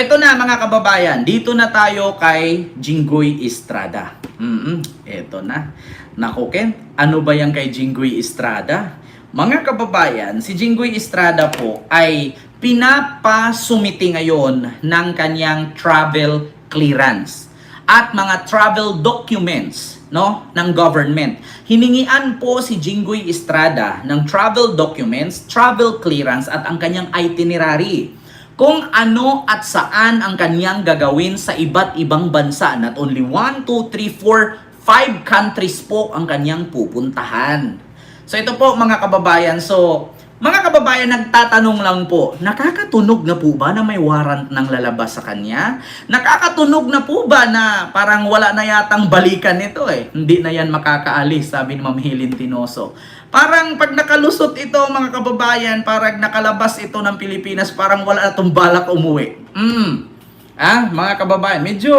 Ito na mga kababayan, dito na tayo kay Jinggoy Estrada. Mm ito na. Naku Ken, ano ba yan kay Jinggoy Estrada? Mga kababayan, si Jinggoy Estrada po ay pinapasumiti ngayon ng kanyang travel clearance at mga travel documents no ng government. Hiningian po si Jinggoy Estrada ng travel documents, travel clearance at ang kanyang itinerary kung ano at saan ang kanyang gagawin sa iba't ibang bansa. Not only 1, 2, 3, 4, 5 countries po ang kanyang pupuntahan. So ito po mga kababayan, so mga kababayan nagtatanong lang po, nakakatunog na po ba na may warrant ng lalabas sa kanya? Nakakatunog na po ba na parang wala na yatang balikan nito eh? Hindi na yan makakaalis, sabi ni Ma'am Helen Tinoso. Parang pag nakalusot ito mga kababayan, parang nakalabas ito ng Pilipinas, parang wala na itong balak umuwi. Mm. Ah, mga kababayan, medyo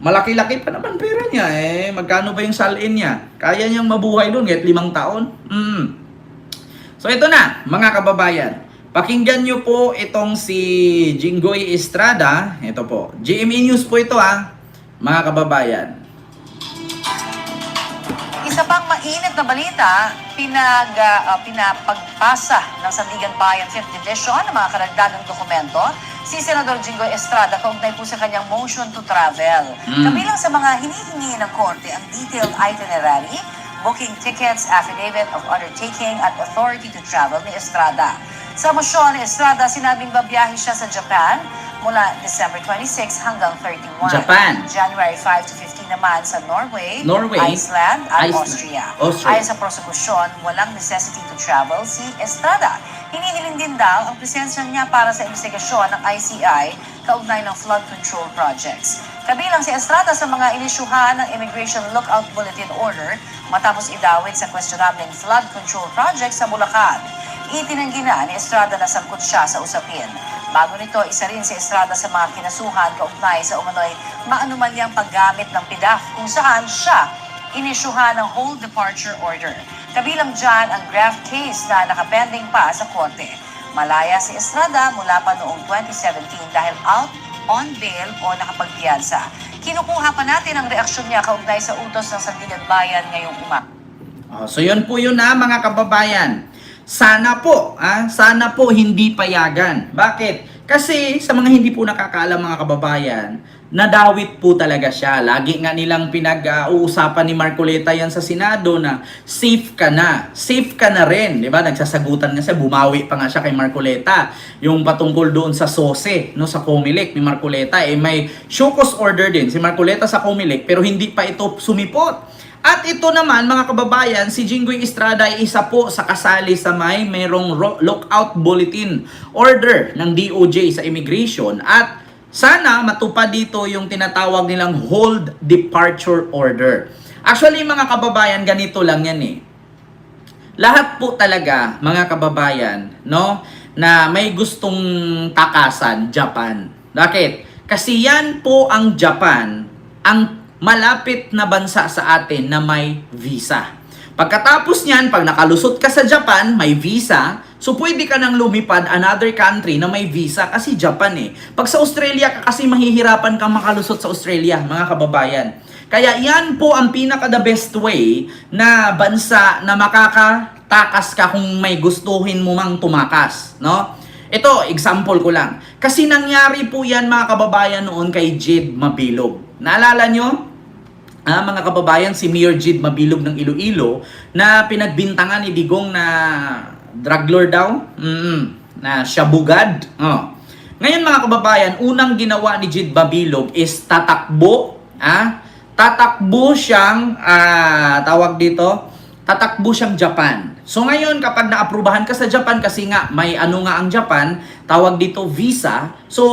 malaki-laki pa naman pera niya eh. Magkano ba yung salin niya? Kaya niyang mabuhay doon kahit limang taon? Mm. So ito na, mga kababayan. Pakinggan niyo po itong si Jinggoy Estrada. Ito po. GME News po ito ah, mga kababayan. Isa pang mainit na balita, pinag, ah, pinapagpasa ng Sandigan Bayan 5th Division ng mga karagdagang dokumento si Senador Jingo Estrada kaugnay po sa kanyang motion to travel. Mm. Kabilang sa mga hinihingi ng korte ang detailed itinerary, booking tickets, affidavit of undertaking at authority to travel ni Estrada. Sa motion ni Estrada, sinabing babiyahe siya sa Japan mula December 26 hanggang 31. Japan. January 5 to 15 naman sa Norway, Norway, Iceland at Iceland, Austria. Austria. Ayon sa prosekusyon, walang necessity to travel si Estrada. Hinihiling din daw ang presensya niya para sa investigasyon ng ICI kaugnay ng flood control projects. Kabilang si Estrada sa mga inisyuhan ng Immigration Lookout Bulletin Order matapos idawit sa questionableng flood control project sa Bulacan. Itinanggi na ni Estrada na sangkot siya sa usapin. Bago nito, isa rin si Estrada sa mga kinasuhan kaugnay sa umano'y maanumalyang paggamit ng PIDAF kung saan siya inisyuhan ng whole departure order. Kabilang dyan ang graft case na nakapending pa sa korte. Malaya si Estrada mula pa noong 2017 dahil out on bail o nakapagpiyansa. Kinukuha pa natin ang reaksyon niya kaugnay sa utos ng Sandigan Bayan ngayong umaga. Oh, so yun po yun na mga kababayan. Sana po, ah, sana po hindi payagan. Bakit? Kasi sa mga hindi po nakakaalam mga kababayan, nadawit po talaga siya. Lagi nga nilang pinag-uusapan ni Marcoleta yan sa Senado na safe ka na. Safe ka na rin. Di ba? Nagsasagutan nga siya. Bumawi pa nga siya kay Marcoleta. Yung patungkol doon sa SOSE, no, sa Comelec ni Marcoleta. Eh, may show cause order din si Marcoleta sa Comelec pero hindi pa ito sumipot. At ito naman mga kababayan, si Jinggoy Estrada ay isa po sa kasali sa may merong ro- lookout bulletin order ng DOJ sa immigration at sana matupad dito yung tinatawag nilang hold departure order. Actually mga kababayan, ganito lang yan eh. Lahat po talaga mga kababayan, no, na may gustong takasan, Japan. Bakit? Kasi yan po ang Japan, ang malapit na bansa sa atin na may visa. Pagkatapos niyan, pag nakalusot ka sa Japan, may visa, so pwede ka nang lumipad another country na may visa kasi Japan eh. Pag sa Australia ka kasi mahihirapan kang makalusot sa Australia, mga kababayan. Kaya yan po ang pinaka the best way na bansa na makakatakas ka kung may gustuhin mo mang tumakas, no? Ito, example ko lang. Kasi nangyari po yan mga kababayan noon kay Jed Mabilog. Naalala nyo? Ah, mga kababayan, si Mayor Jid Mabilog ng Iloilo na pinagbintangan ni Digong na drug lord daw, mm, na siyabugad. Oh. Ngayon mga kababayan, unang ginawa ni Jid Mabilog is tatakbo, ah, tatakbo siyang ah, tawag dito, tatakbo siyang Japan. So ngayon kapag naaprubahan ka sa Japan kasi nga may ano nga ang Japan, tawag dito visa. So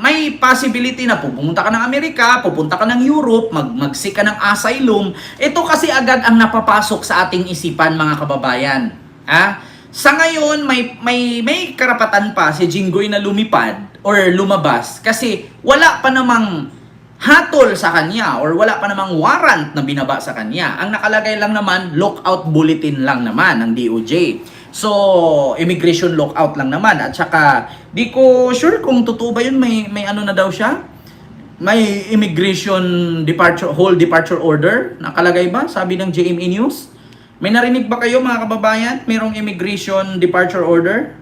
may possibility na pupunta ka ng Amerika, pupunta ka ng Europe, mag magsik ka ng asylum. Ito kasi agad ang napapasok sa ating isipan mga kababayan. Ha? Sa ngayon may may may karapatan pa si Jinggoy na lumipad or lumabas kasi wala pa namang hatol sa kanya or wala pa namang warrant na binaba sa kanya. Ang nakalagay lang naman, lookout bulletin lang naman ng DOJ. So, immigration lockout lang naman. At saka, di ko sure kung totoo ba yun, may, may ano na daw siya? May immigration departure, whole departure order? Nakalagay ba? Sabi ng JME News. May narinig ba kayo mga kababayan? Merong immigration departure order?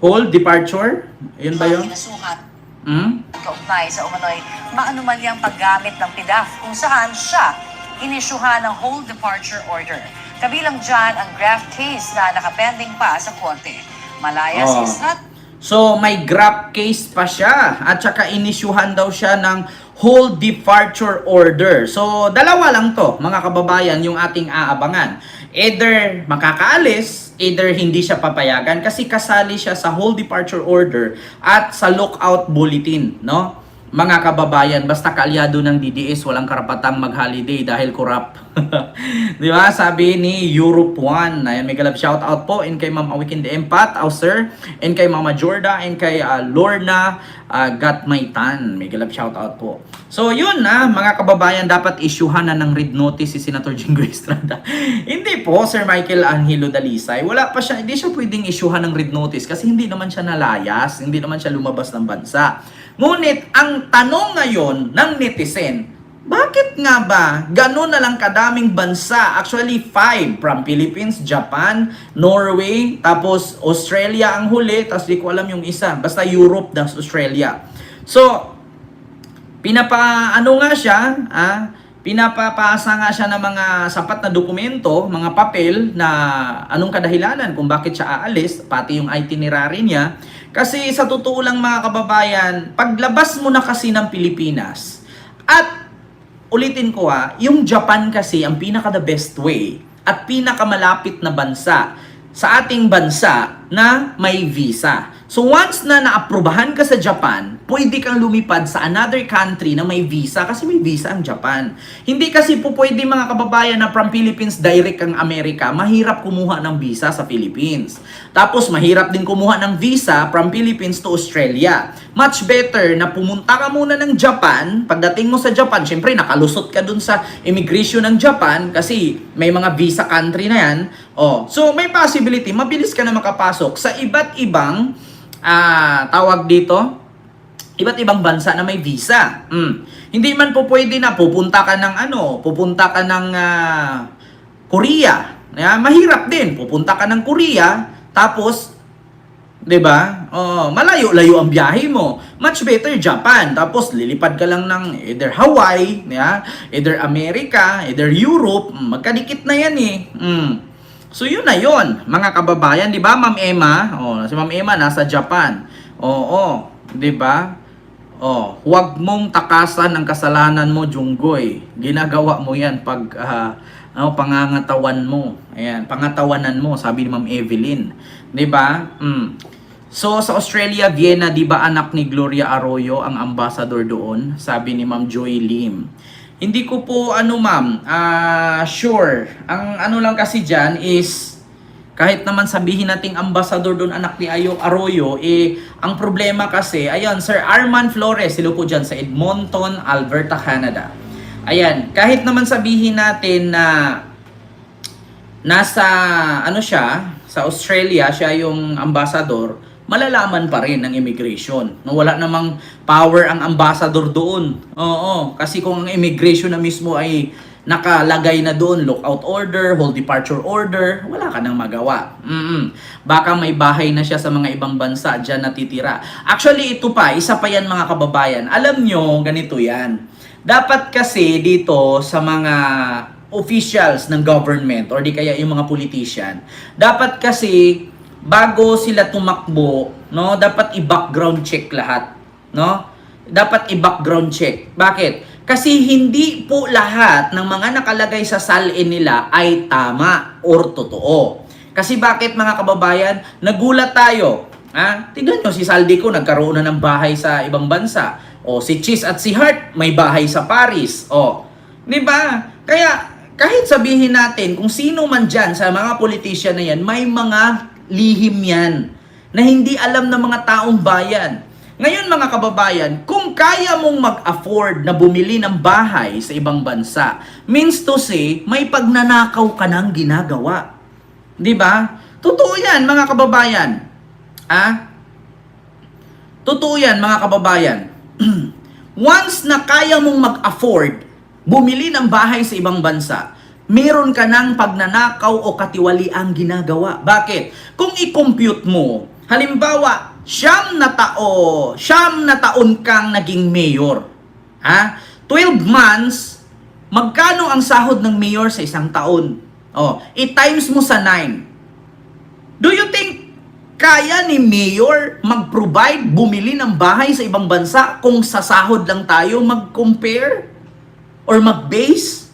Whole departure? Yun ba yun? Kinasuhan Hmm? kaugnay sa umano'y maanumalyang paggamit ng PIDAF kung saan siya inisyuhan ng whole departure order. Kabilang dyan ang graft case na nakapending pa sa korte. Malaya si Oh. Estrat So, may grab case pa siya. At saka inisyuhan daw siya ng whole departure order. So, dalawa lang to, mga kababayan, yung ating aabangan. Either makakaalis, either hindi siya papayagan kasi kasali siya sa whole departure order at sa lookout bulletin, no? Mga kababayan, basta kaalyado ng DDS, walang karapatang mag-holiday dahil corrupt. Di ba? Sabi ni Europe One. Ayan, may galab shout out po. And kay Ma'am Awikin Empat, sir. And kay Mama Jorda. And kay ah, Lorna uh, Gatmaitan. May galab shout out po. So, yun na, mga kababayan, dapat isyuhan na ng read notice si Senator Jingo Estrada. hindi po, Sir Michael Angelo Dalisay. Wala pa siya, hindi siya pwedeng isyuhan ng read notice kasi hindi naman siya nalayas, hindi naman siya lumabas ng bansa. Ngunit, ang tanong ngayon ng netizen, bakit nga ba gano'n na lang kadaming bansa? Actually, five from Philippines, Japan, Norway, tapos Australia ang huli, tapos di ko alam yung isa. Basta Europe, das Australia. So, pinapa ano nga siya, ah, pinapapasa nga siya ng mga sapat na dokumento, mga papel na anong kadahilanan kung bakit siya aalis, pati yung itinerary niya. Kasi sa totoo lang mga kababayan, paglabas mo na kasi ng Pilipinas, at ulitin ko ha, yung Japan kasi ang pinaka the best way at pinakamalapit na bansa sa ating bansa na may visa. So once na naaprubahan ka sa Japan, pwede kang lumipad sa another country na may visa kasi may visa ang Japan. Hindi kasi po pwede mga kababayan na from Philippines direct ang Amerika, mahirap kumuha ng visa sa Philippines. Tapos mahirap din kumuha ng visa from Philippines to Australia. Much better na pumunta ka muna ng Japan, pagdating mo sa Japan, syempre nakalusot ka dun sa immigration ng Japan kasi may mga visa country na yan. Oh, so may possibility, mabilis ka na makapasok sa iba't ibang ah tawag dito, iba't ibang bansa na may visa. Mm. Hindi man po pwede na pupunta ka ng ano, pupunta ka ng ah, Korea. Yeah, mahirap din. Pupunta ka ng Korea, tapos 'di ba? Oh, malayo-layo ang biyahe mo. Much better Japan. Tapos lilipad ka lang ng either Hawaii, yeah, either America, either Europe. Mm, Magkadikit na 'yan eh. Mm. So yun na yun, mga kababayan, 'di ba, Ma'am Emma? Oh, si Ma'am Emma nasa Japan. Oo, 'di ba? Oh, huwag mong takasan ang kasalanan mo, Junggoy. Ginagawa mo 'yan pag ah, ano, pangangatawan mo. Ayan, pangatawanan mo, sabi ni Ma'am Evelyn. 'Di ba? Mm. So sa Australia, Vienna, 'di ba anak ni Gloria Arroyo ang ambassador doon? Sabi ni Ma'am Joy Lim. Hindi ko po ano ma'am, ah sure. Ang ano lang kasi diyan is kahit naman sabihin nating ambassador doon anak ni Ayo Arroyo, eh, ang problema kasi, ayan, Sir Arman Flores, sila po dyan sa Edmonton, Alberta, Canada. Ayan, kahit naman sabihin natin na nasa, ano siya, sa Australia, siya yung ambassador, malalaman pa rin ng immigration. No, wala namang power ang ambassador doon. Oo, kasi kung ang immigration na mismo ay nakalagay na doon, lookout order, whole departure order, wala ka nang magawa. mm Baka may bahay na siya sa mga ibang bansa, dyan natitira. Actually, ito pa, isa pa yan mga kababayan. Alam nyo, ganito yan. Dapat kasi dito sa mga officials ng government or di kaya yung mga politician, dapat kasi bago sila tumakbo, no, dapat i-background check lahat, no? Dapat i-background check. Bakit? Kasi hindi po lahat ng mga nakalagay sa salin nila ay tama or totoo. Kasi bakit mga kababayan, nagulat tayo. Ha? Tignan nyo, si Saldi ko nagkaroon na ng bahay sa ibang bansa. O si Cheese at si Hart may bahay sa Paris. O, di ba? Kaya kahit sabihin natin kung sino man dyan sa mga politician na yan, may mga lihim yan na hindi alam ng mga taong bayan. Ngayon mga kababayan, kung kaya mong mag-afford na bumili ng bahay sa ibang bansa, means to say, may pagnanakaw ka ng ginagawa. 'Di ba? Totoo yan, mga kababayan. Ah? Totoo yan, mga kababayan. Once na kaya mong mag-afford, bumili ng bahay sa ibang bansa, meron ka ng pagnanakaw o katiwali ang ginagawa. Bakit? Kung i-compute mo, halimbawa, siyam na tao, siyam na taon kang naging mayor. Ha? 12 months, magkano ang sahod ng mayor sa isang taon? Oh, i-times mo sa 9. Do you think kaya ni Mayor mag-provide, bumili ng bahay sa ibang bansa kung sa sahod lang tayo mag-compare or mag-base?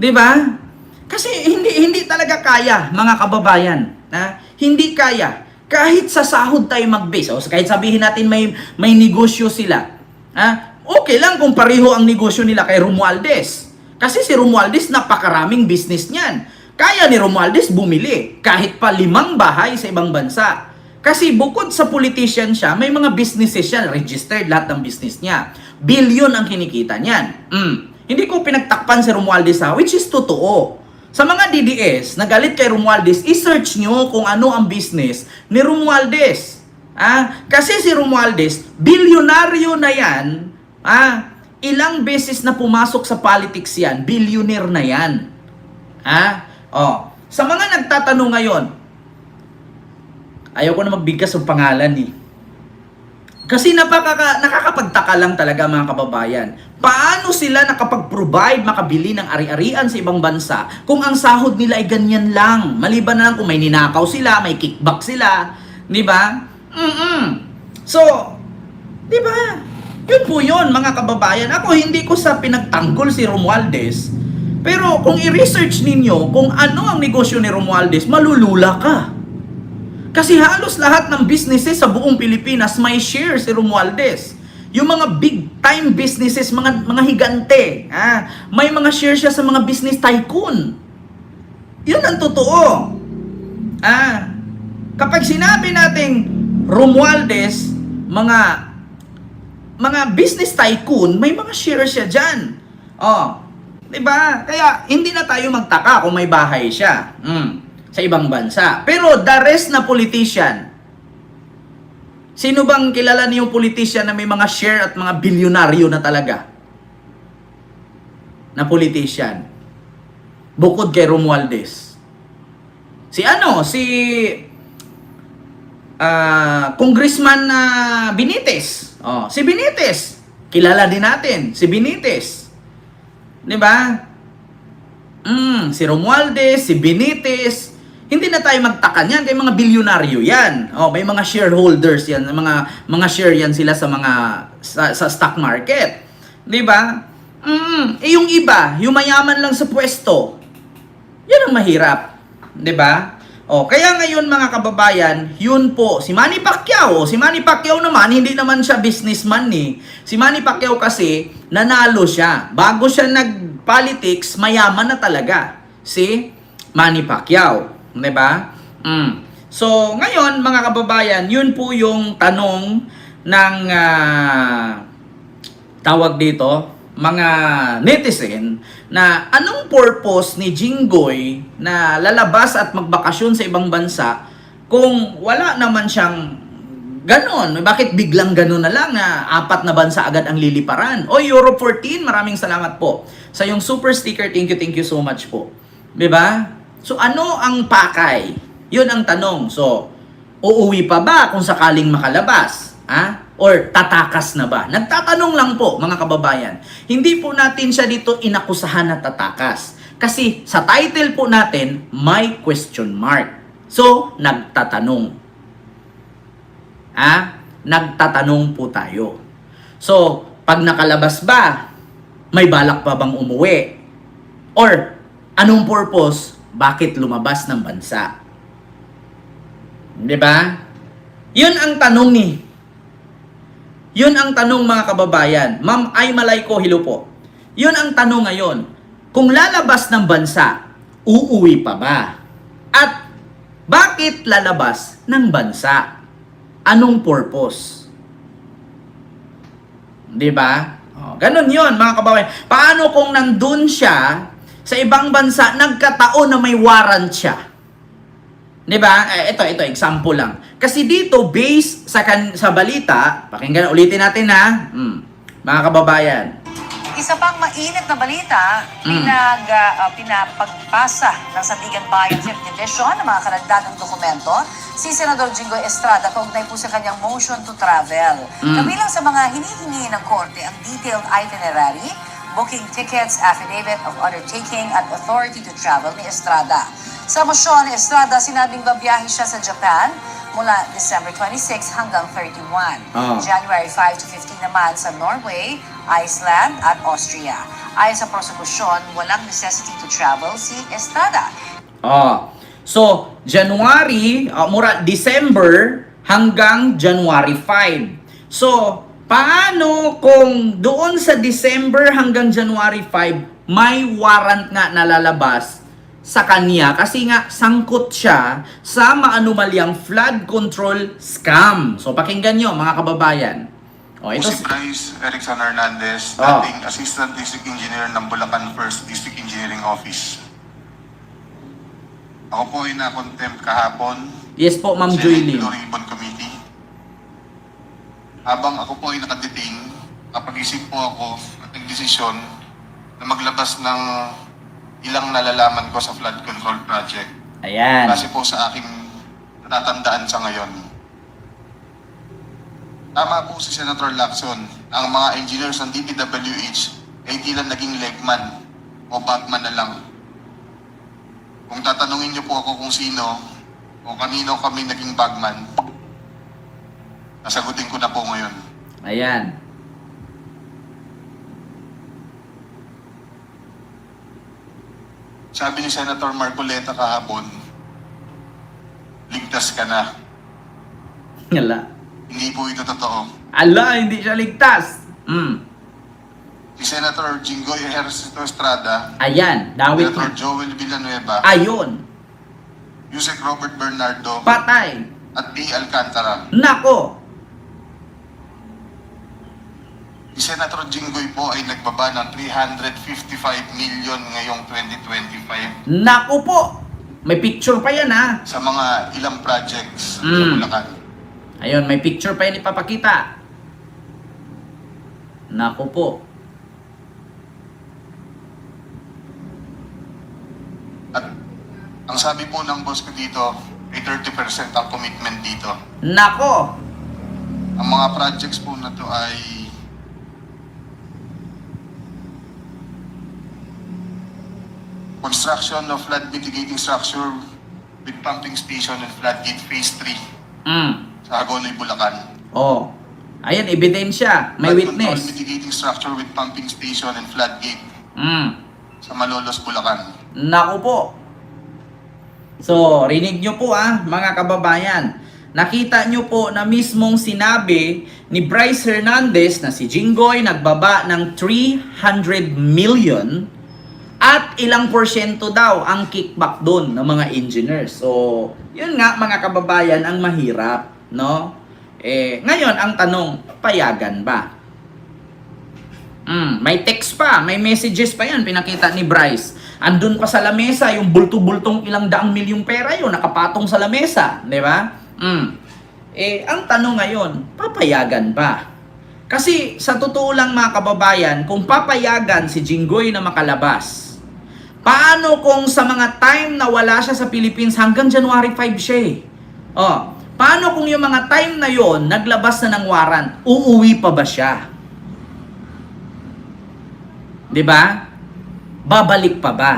'Di ba? Kasi hindi hindi talaga kaya, mga kababayan. Ha? Hindi kaya. Kahit sa sahod tayo mag-base, o kahit sabihin natin may may negosyo sila. Ha? Okay lang kung pareho ang negosyo nila kay Romualdez. Kasi si Romualdez napakaraming business niyan. Kaya ni Romualdez bumili kahit pa limang bahay sa ibang bansa. Kasi bukod sa politician siya, may mga businesses siya, registered lahat ng business niya. Billion ang kinikita niyan. Mm. Hindi ko pinagtakpan si Romualdez ha, which is totoo. Sa mga DDS, nagalit kay Romualdez, i-search nyo kung ano ang business ni Romualdez. Ah, kasi si Romualdez, bilyonaryo na yan. Ah, ilang beses na pumasok sa politics yan, billionaire na yan. Ha? Oh, sa mga nagtatanong ngayon, ayaw ko na magbigkas ng pangalan eh. Kasi napaka, nakakapagtaka lang talaga mga kababayan. Paano sila nakapag-provide, makabili ng ari-arian sa ibang bansa kung ang sahod nila ay ganyan lang? Maliban na lang kung may ninakaw sila, may kickback sila. Di ba? Mm-mm. So, di ba? Yun po yun mga kababayan. Ako hindi ko sa pinagtanggol si Romualdez. Pero kung i-research ninyo kung ano ang negosyo ni Romualdez, malulula ka. Kasi halos lahat ng businesses sa buong Pilipinas may share si Romualdez. Yung mga big time businesses, mga mga higante, ah, may mga share siya sa mga business tycoon. Yun ang totoo. Ah, kapag sinabi nating Romualdez, mga mga business tycoon, may mga share siya diyan. Oh, 'di ba? Kaya hindi na tayo magtaka kung may bahay siya. Mm sa ibang bansa. Pero the rest na politician, sino bang kilala niyo politician na may mga share at mga bilyonaryo na talaga? Na politician. Bukod kay Romualdez. Si ano? Si ah, Congressman na Benitez. Oh, si Benitez. Kilala din natin si Benitez. 'Di ba? Mm, si Romualdez, si Benitez, hindi na tayo magtaka niyan kay mga bilyonaryo yan. Oh, may mga shareholders yan, mga mga share yan sila sa mga sa, sa stock market. 'Di ba? Mm, eh yung iba, yung mayaman lang sa pwesto. Yan ang mahirap, 'di ba? Oh, kaya ngayon mga kababayan, yun po, si Manny Pacquiao, si Manny Pacquiao naman, hindi naman siya businessman ni. Si Manny Pacquiao kasi, nanalo siya. Bago siya nag-politics, mayaman na talaga. Si Manny Pacquiao. 'Di ba? Mm. So, ngayon mga kababayan, yun po yung tanong ng ah, tawag dito, mga netizen na anong purpose ni Jinggoy na lalabas at magbakasyon sa ibang bansa kung wala naman siyang ganon. Bakit biglang ganon na lang na apat na bansa agad ang liliparan? O Euro 14, maraming salamat po. Sa yung super sticker, thank you, thank you so much po. 'Di ba? So ano ang pakay? Yun ang tanong. So, uuwi pa ba kung sakaling makalabas? Ha? Or tatakas na ba? Nagtatanong lang po, mga kababayan. Hindi po natin siya dito inakusahan na tatakas. Kasi sa title po natin, may question mark. So, nagtatanong. Ha? Nagtatanong po tayo. So, pag nakalabas ba, may balak pa bang umuwi? Or, anong purpose bakit lumabas ng bansa? 'Di ba? 'Yun ang tanong ni. 'Yun ang tanong mga kababayan. Ma'am ay malay ko hilo po. 'Yun ang tanong ngayon. Kung lalabas ng bansa, uuwi pa ba? At bakit lalabas ng bansa? Anong purpose? 'Di ba? Oh, ganun 'yon mga kababayan. Paano kung nandun siya sa ibang bansa, nagkataon na may warrant siya. 'Di ba? Eh, ito, ito, example lang. Kasi dito, based sa, kan sa balita, pakinggan, ulitin natin ha, hmm, mga kababayan. Isa pang mainit na balita, Mm. pinag, ah, pinapagpasa ng Sandigan Bayan 5th Division ng mga karagdagang dokumento si Senador Jingoy Estrada kaugnay po sa kanyang motion to travel. Mm. Kabilang sa mga hinihingi ng korte ang detailed itinerary, booking tickets, affidavit of undertaking at authority to travel ni Estrada. Sa motion ni Estrada, sinabing babiyahe siya sa Japan mula December 26 hanggang 31. Ah. January 5 to 15 naman sa Norway, Iceland at Austria. Ayon sa prosekusyon, walang necessity to travel si Estrada. Oh. So, January, uh, mura December hanggang January 5. So, paano kung doon sa December hanggang January 5 may warrant nga nalalabas sa kanya kasi nga sangkot siya sa maanumalyang flood control scam. So, pakinggan nyo mga kababayan. Oh, ito si Bryce Erickson Hernandez, Ah. dating Assistant District Engineer ng Bulacan First District Engineering Office. Ako po ay na-contempt kahapon Yes po, Ma'am Joylyn. Habang ako po ay nakadetain, kapag-isip po ako at nagdesisyon na maglabas ng ilang nalalaman ko sa flood control project. Ayan. Kasi po sa aking natatandaan sa ngayon. Tama po si Senator Lacson, ang mga engineers ng DPWH ay tila naging legman o bagman na lang. Kung tatanungin niyo po ako kung sino o kanino kami naging bagman, nasagutin ko na po ngayon. Ayan. Sabi ni Senator Marcoleta kahapon, ligtas ka na. Wala. Hindi po ito totoo. Ala, hindi siya ligtas. Mm. Si Senator Jinggoy Ejercito Estrada, Ayan, dawit Senator na. Joel Villanueva, Ayun, Yusek Robert Bernardo, patay. at D. Alcantara. Nako, Si Senator Jinggoy po ay nagbaba ng 355 million ngayong 2025 nako po. May picture pa yan ha. sa mga ilang projects sa Mm. Bulacan. Ayun, may picture pa yan ipapakita. Nako po. At ang sabi po ng boss ko dito ay 30% ang commitment dito. Nako. Ang mga projects po na to ay construction of flood mitigating structure with pumping station and floodgate phase 3 Mm. sa Hagonoy, Bulacan. Oh. Ayan, ebidensya. May Flood control witness. mitigating structure with pumping station and floodgate Mm. sa Malolos, Bulacan. Naku po. So, rinig nyo po ah, mga kababayan. Nakita nyo po na mismong sinabi ni Bryce Hernandez na si Jinggoy nagbaba ng 300 million at ilang porsyento daw ang kickback doon ng mga engineers. So, yun nga mga kababayan ang mahirap, no? Eh, ngayon ang tanong, payagan ba? Mm, may text pa, may messages pa yan, pinakita ni Bryce. Andun pa sa lamesa, yung bulto-bultong ilang daang milyong pera yun, nakapatong sa lamesa, di ba? Mm. Eh, ang tanong ngayon, papayagan ba? Kasi sa totoo lang mga kababayan, kung papayagan si Jinggoy na makalabas, paano kung sa mga time na wala siya sa Philippines hanggang January 5 siya eh? Oh, paano kung yung mga time na yon naglabas na ng warrant, uuwi pa ba siya? 'Di ba? Babalik pa ba?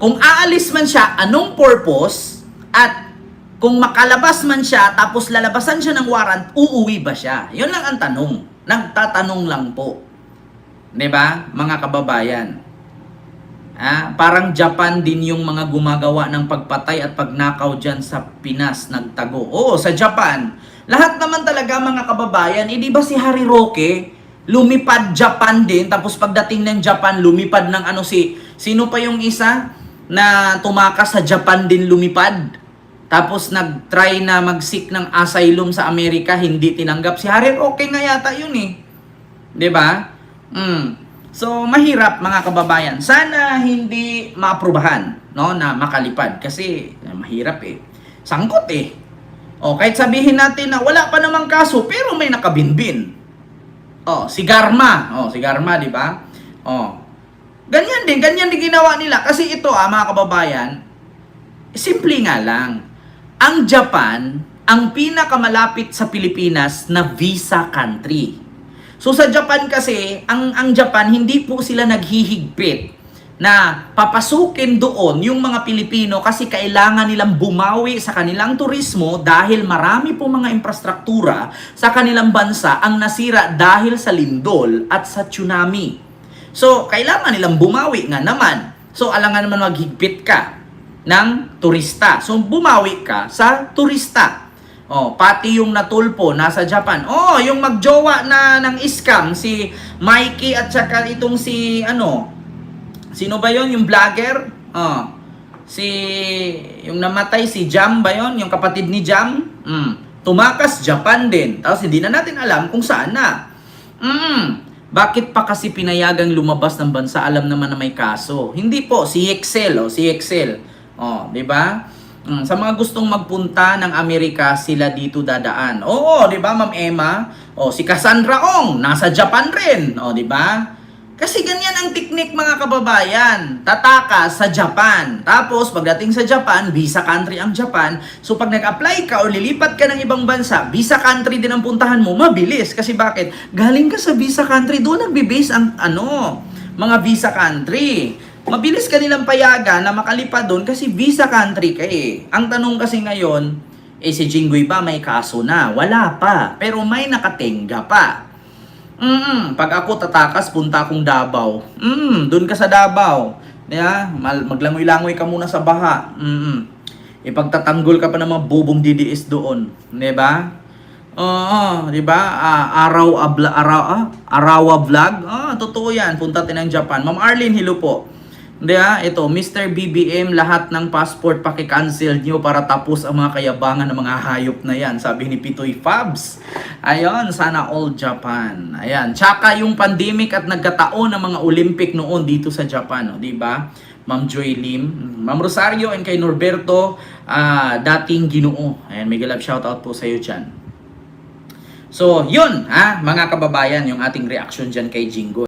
Kung aalis man siya, anong purpose? At kung makalabas man siya, tapos lalabasan siya ng warrant, uuwi ba siya? Yun lang ang tanong. Nagtatanong lang po. 'Di ba, mga kababayan? Ah, parang Japan din yung mga gumagawa ng pagpatay at pagnakaw dyan sa Pinas nagtago. Oo, sa Japan. Lahat naman talaga mga kababayan, eh ba si Harry Roque, lumipad Japan din, tapos pagdating ng Japan, lumipad ng ano si, sino pa yung isa na tumakas sa Japan din lumipad? Tapos nag-try na mag-seek ng asylum sa Amerika, hindi tinanggap. Si Harry Roque nga yata yun eh. ba? Mm. So, mahirap mga kababayan. Sana hindi maaprubahan, no, na makalipad kasi eh, mahirap eh. Sangkot eh. O, kahit sabihin natin na wala pa namang kaso pero may nakabinbin. Oh, si Garma. Oh, si Garma, di ba? Oh. Ganyan din, ganyan din ginawa nila kasi ito ah mga kababayan, simple nga lang. Ang Japan ang pinakamalapit sa Pilipinas na visa country. So sa Japan kasi, ang ang Japan hindi po sila naghihigpit na papasukin doon yung mga Pilipino kasi kailangan nilang bumawi sa kanilang turismo dahil marami po mga infrastruktura sa kanilang bansa ang nasira dahil sa lindol at sa tsunami. So, kailangan nilang bumawi nga naman. So, alangan naman maghigpit ka ng turista. So, bumawi ka sa turista. Oh, pati yung natulpo nasa Japan. Oh, yung magjowa na ng scam si Mikey at saka itong si ano, Sino ba yon Yung vlogger? Oh. Si yung namatay si Jam ba yon Yung kapatid ni Jam? Mm. Tumakas Japan din. Tapos hindi na natin alam kung saan na. Mm. Bakit pa kasi pinayagang lumabas ng bansa? Alam naman na may kaso. Hindi po si Excel, oh, si Excel. Oh, 'di ba? Mm, sa mga gustong magpunta ng Amerika, sila dito dadaan. Oo, 'di ba, Ma'am Emma? Oh, si Cassandra Ong nasa Japan rin, oh, 'di ba? Kasi ganyan ang teknik mga kababayan. Tatakas sa Japan. Tapos pagdating sa Japan, visa country ang Japan. So pag nag-apply ka o lilipat ka ng ibang bansa, visa country din ang puntahan mo, mabilis. Kasi bakit? Galing ka sa visa country, doon nagbe-base ang ano, mga visa country. Mabilis ka nilang payagan na makalipad doon kasi visa country ka eh. Ang tanong kasi ngayon, eh si Jinggoy ba may kaso na? Wala pa. Pero may nakatenga pa. Mm, pag ako tatakas, punta akong Davao. Mm, doon ka sa Davao. Yeah, maglangoy-langoy ka muna sa baha. Mm. Ipagtatanggol ka pa ng mga bubong DDS doon, 'di ba? Oo, 'di ba? Ah, araw abla araw ah, arawa vlog. Ah, totoo 'yan. Punta tayo ng Japan. Ma'am Arlene, hello po. Hindi ah, ito, Mr. BBM, lahat ng passport paki-cancel nyo para tapos ang mga kayabangan ng mga hayop na yan. Sabi ni Pitoy Fabs. Ayun, sana all Japan. Ayan, tsaka yung pandemic at nagkataon ng mga Olympic noon dito sa Japan, oh, di ba? Ma'am Joy Lim, Ma'am Rosario, and kay Norberto, ah, dating ginoo. Ayan, mega love shoutout po sa iyo dyan. So, yun, ha, mga kababayan, yung ating reaction dyan kay Jingo.